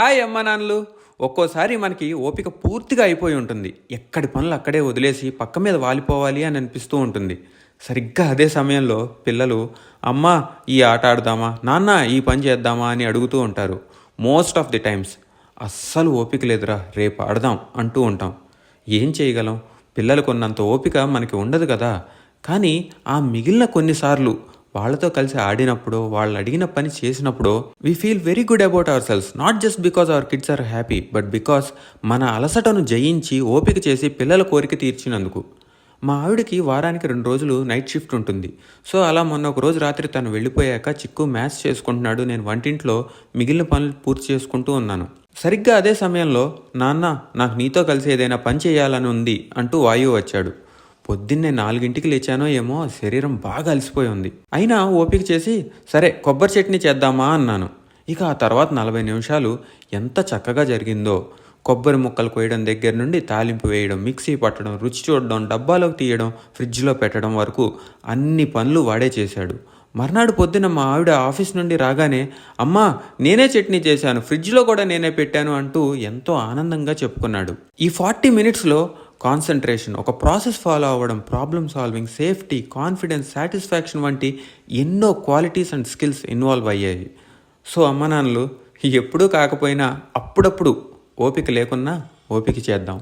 Hi అమ్మ నాన్నలు. ఒక్కోసారి మనకి ఓపిక పూర్తిగా అయిపోయి ఉంటుంది. ఎక్కడి పనులు అక్కడే వదిలేసి పక్క మీద వాలిపోవాలి అని అనిపిస్తూ ఉంటుంది. సరిగ్గా అదే సమయంలో పిల్లలు అమ్మ ఈ ఆట ఆడదామా? నాన్న ఈ పని చేద్దామా? అని అడుగుతూ ఉంటారు. మోస్ట్ ఆఫ్ ది టైమ్స్ అస్సలు ఓపిక లేదురా రేపు ఆడదాం అంటూ ఉంటాం. ఏం చేయగలం? పిల్లలకు ఉన్నంత ఓపిక మనకి ఉండదు కదా. కానీ ఆ మిగిలిన కొన్నిసార్లు వాళ్ళతో కలిసి ఆడినప్పుడు వాళ్ళు అడిగిన పని చేసినప్పుడు we feel very good about our selves not just because our kids are happy but because మన అలసటను జయించి ఓపిక చేసి పిల్లల కోరిక తీర్చినందుకు. మా ఆవిడకి వారానికి రెండు రోజులు నైట్ షిఫ్ట్ ఉంటుంది. సో అలా మొన్న ఒక రోజు రాత్రి తను వెళ్ళిపోయాక చిక్కు మ్యాచ్ చేసుకుంటున్నాడు. నేను వంటింట్లో మిగిలిన పనులు పూర్తి చేసుకుంటూ ఉన్నాను. సరిగ్గా అదే సమయంలో నాన్న నాకు నీతో కలిసి ఏదైనా పని చేయాలని ఉంది అంటూ వాయువు వచ్చాడు. పొద్దున్నే నాలుగింటికి లేచానో ఏమో శరీరం బాగా అలసిపోయి ఉంది. అయినా ఓపిక చేసి సరే కొబ్బరి చట్నీ చేద్దామా అన్నాను. ఇక ఆ తర్వాత నలభై నిమిషాలు ఎంత చక్కగా జరిగిందో. కొబ్బరి ముక్కలు కోయడం దగ్గర నుండి తాలింపు వేయడం మిక్సీ పట్టడం రుచి చూడడం డబ్బాలోకి తీయడం ఫ్రిడ్జ్లో పెట్టడం వరకు అన్ని పనులు వాడే చేశాడు. మర్నాడు పొద్దున మా ఆవిడ ఆఫీస్ నుండి రాగానే అమ్మా నేనే చట్నీ చేశాను ఫ్రిడ్జ్లో కూడా నేనే పెట్టాను అంటూ ఎంతో ఆనందంగా చెప్పుకున్నాడు. ఈ ఫార్టీ మినిట్స్లో కాన్సన్ట్రేషన్ ఒక ప్రాసెస్ ఫాలో అవ్వడం problem solving safety confidence satisfaction వంటి ఎన్నో క్వాలిటీస్ అండ్ స్కిల్స్ ఇన్వాల్వ్ అయ్యాయి. సో అమ్మ నాన్నలు ఎప్పుడూ కాకపోయినా అప్పుడప్పుడు ఓపిక లేకున్నా ఓపిక చేద్దాం.